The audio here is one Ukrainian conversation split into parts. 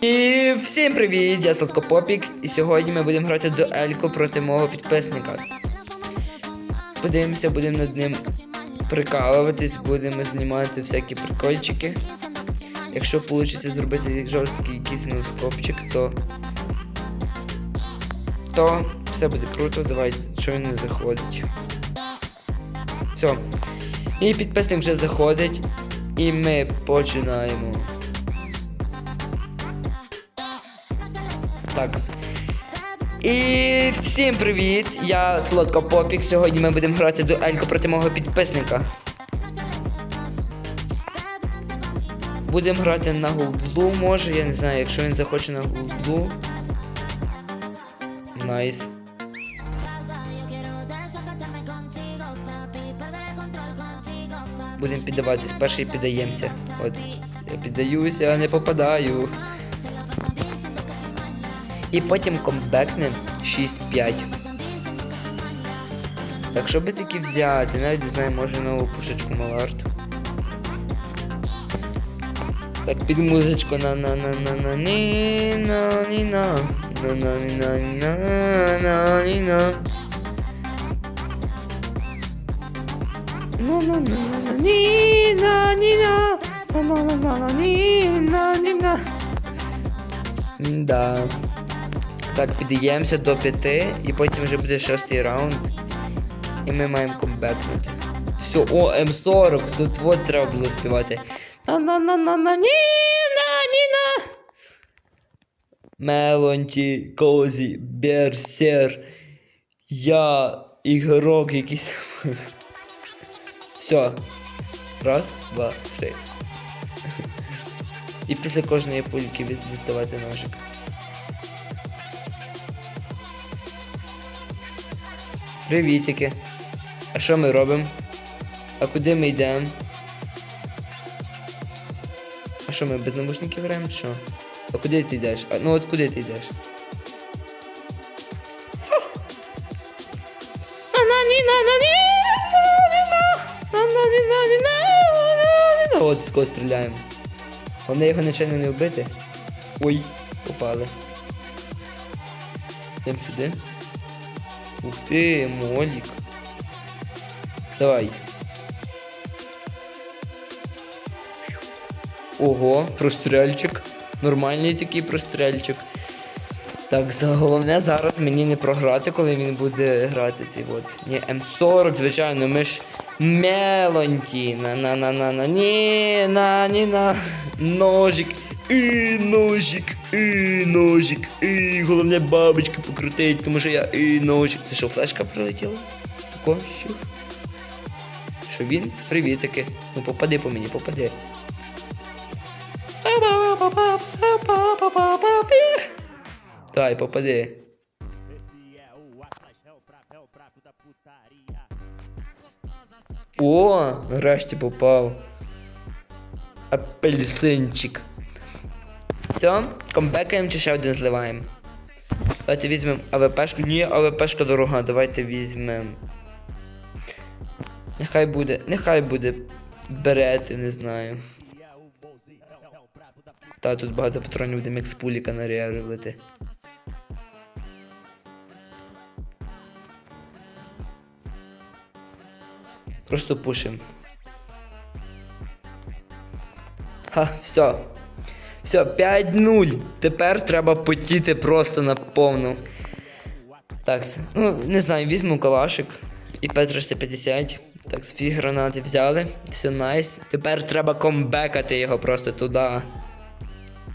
І всім привіт! Я Сладкопопік, і сьогодні ми будемо грати до Елько проти мого підписника. Подивимося, будемо над ним прикалуватись, будемо знімати всякі прикольчики. Якщо вийде зробити жорсткий якийсь ноускопчик, то. То все буде круто, давайте, що він не заходить. Все. Мій підписник вже заходить, і ми починаємо. Так. І всім привіт! Я Солодко Попік. Сьогодні ми будемо грати до Елько проти мого підписника. Будемо грати на гулблу, може, я не знаю, якщо він захоче на гулблу. Найс. Будемо піддаватись, перший піддаємося. От, я піддаюся, а не попадаю. І потім комбекнем 6-5. Так, що би таки взяти? Навіть знаю, може нову пушечку Малард. Так, під музичку на на на на на ні на ні на на на ні на на на ні на Ну, ну, ну, ну, ні, на, ні, на, на, на, на, на, на, ні, на, ні, на. Да. Так, піддаємося до п'яти, і потім вже буде шостий раунд. І ми маємо комбекнути. Все, о, М40, тут вот треба було співати. на на на на на ні на ні на Мелонті, Козі, Берсер. Я ігрок якийсь. Все. Раз, два, три. І після кожної пульки діставати ножик. Привітики. А що ми робимо? А куди ми йдемо? А що ми без навушників граємо? Що? А куди ти йдеш? А, ну от куди ти йдеш? От кого стріляємо. Головне його нечайно не вбити. Ой, попали. Йдемо сюди. Ух ти, молік. Давай. Ого, прострельчик. Нормальний такий прострельчик. Так, головне зараз мені не програти, коли він буде грати цей от. Ні, М40, звичайно, ми ж мелонті. На на на на на ні на ні на ножик. І ножик, і ножик, і головне бабочки покрутить, тому що я і ножик. Це що, флешка прилетіла? Тако, що? Що він? Привітики. Ну попади по мені, попади. Давай, попади. О, нарешті попав. Апельсинчик. Все, комбекаємо чи ще один зливаємо. Давайте візьмемо АВПшку. Ні, АВПшка дорога, давайте візьмемо. Нехай буде, нехай буде берети, не знаю. Та тут багато патронів будемо як з пуліка наріарювати. Просто пушим. Ха, все. Все, 5-0. Тепер треба потіти просто на повну. Так, ну, не знаю, візьму калашик і П-350. Так, свій гранати взяли. Все найс. Тепер треба комбекати його просто туди.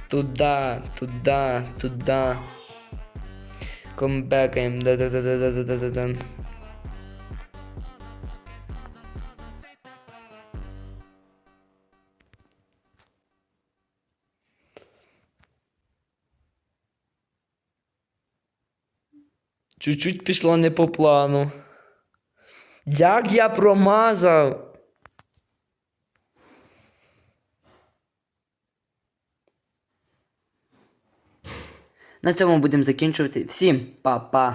Туда, туда, туда. Комбекаємо. Да-да-да-да-да-да-да-да. Чуть-чуть пішло не по плану. Як я промазав? На цьому будемо закінчувати. Всім па-па!